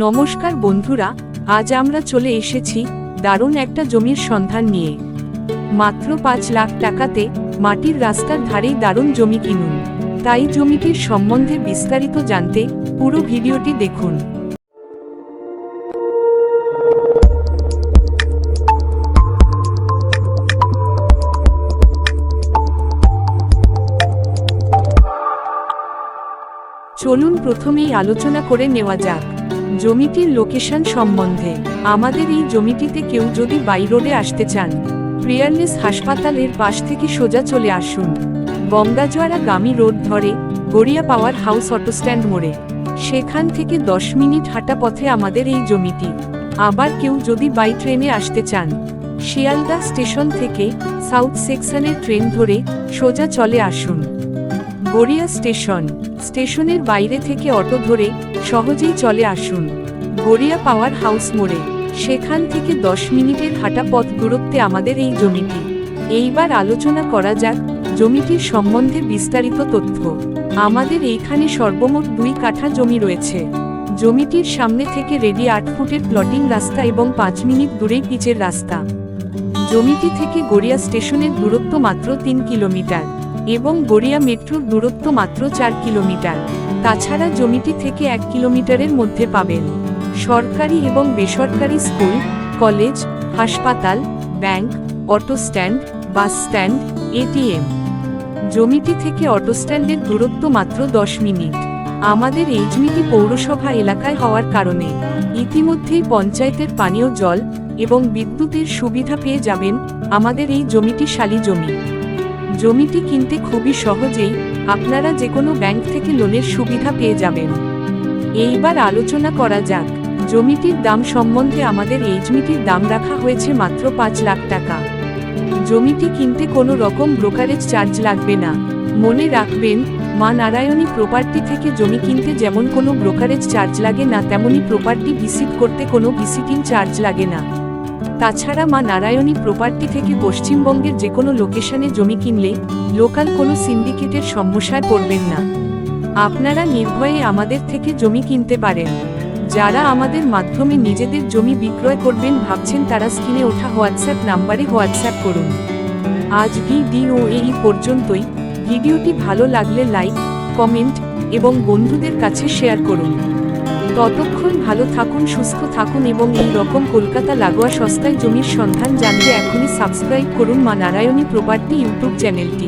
নমস্কার বন্ধুরা, আজ আমরা চলে এসেছি দারুণ একটা জমির সন্ধান নিয়ে। মাত্র পাঁচ লাখ টাকাতে মাটির রাস্তার ধারেই দারুণ জমি কিনুন। তাই জমিটির সম্বন্ধে বিস্তারিত জানতে পুরো ভিডিওটি দেখুন। চলুন প্রথমেই আলোচনা করে নেওয়া যাক। জমিটির লোকেশন সম্বন্ধে। আমাদের এই জমিটিতে কেউ যদি বাই রোডে আসতে চান প্রিয়ারনেস হাসপাতালের পাশ থেকে সোজা চলে আসুন। বঙ্গাজোয়ারা গামী রোড ধরে গড়িয়া পাওয়ার হাউস অটোস্ট্যান্ড মোড়ে। সেখান থেকে দশ মিনিট হাঁটা পথে আমাদের এই জমিটি। আবার কেউ যদি বাই ট্রেনে আসতে চান, শিয়ালদা স্টেশন থেকে সাউথ সেকশনের ট্রেন ধরে সোজা চলে আসুন। গড়িয়া স্টেশন। স্টেশনের বাইরে থেকে অটো ধরে সহজেই চলে আসুন। গড়িয়া পাওয়ার হাউস মোড়ে। সেখান থেকে দশ মিনিটের হাঁটা পথ দূরত্বে আমাদের এই জমিটি। এইবার আলোচনা করা যাক জমিটির সম্বন্ধে বিস্তারিত তথ্য। আমাদের এইখানে সর্বমোট দুই কাঠা জমি রয়েছে। জমিটির সামনে থেকে রেডি আট ফুটের প্লটিং রাস্তা এবং পাঁচ মিনিট দূরেই পিচের রাস্তা। জমিটি থেকে গড়িয়া স্টেশনের দূরত্ব মাত্র তিন কিলোমিটার। এবং গড়িয়া মেট্রোর দূরত্ব মাত্র চার কিলোমিটার। তাছাড়া জমিটি থেকে এক কিলোমিটারের মধ্যে পাবেন। সরকারি এবং বেসরকারি স্কুল, কলেজ, হাসপাতাল, bank, auto stand, bus stand, ATM. জমিটি থেকে অটো স্ট্যান্ডের দূরত্ব মাত্র দশ মিনিট। আমাদের এই জমিটি পৌরসভা এলাকায় হওয়ার কারণে ইতিমধ্যেই পঞ্চায়েতের পানীয় জল এবং বিদ্যুতের সুবিধা পেয়ে যাবেন আমাদের এই জমিটি শালি জমি। জমিটি কিনতে খুবই সহজেই আপনারা যে কোনো ব্যাংক থেকে লোনের সুবিধা পেয়ে যাবেন। এইবার আলোচনা করা যাক, জমিটির দাম সম্বন্ধে আমাদের এই জমিটির দাম রাখা হয়েছে মাত্র পাঁচ লাখ টাকা। জমিটি কিনতে কোনো রকম ব্রোকারেজ চার্জ লাগবে না। মনে রাখবেন, মা নারায়ণী প্রপার্টি থেকে জমি কিনতে যেমন কোনো ব্রোকারেজ চার্জ লাগে না, তেমনি প্রপার্টি ভিসিট করতে কোনো ভিসিটিং চার্জ লাগে না। তাছাড়া মা নারায়ণী প্রপার্টি থেকে পশ্চিমবঙ্গের যে কোনো লোকেশনে জমি কিনলে লোকাল কোনো সিন্ডিকেটের সমস্যায় পড়বেন না। আপনারা নির্ভয়ে আমাদের থেকে জমি কিনতে পারেন। যারা আমাদের মাধ্যমে নিজেদের জমি বিক্রয় করবেন ভাবছেন তারা স্ক্রিনে ওঠা হোয়াটসঅ্যাপ নাম্বারে হোয়াটসঅ্যাপ করুন। আজ ভিডিও এই পর্যন্তই। ভিডিওটি ভালো লাগলে লাইক, কমেন্ট এবং বন্ধুদের কাছে শেয়ার করুন। ততক্ষণ ভালো থাকুন, সুস্থ থাকুন এবং এই রকম কলকাতা লাগোয়া সস্তায় জমির সন্ধান জানতে এখনই সাবস্ক্রাইব করুন মা নারায়ণী প্রপার্টি ইউটিউব চ্যানেলটি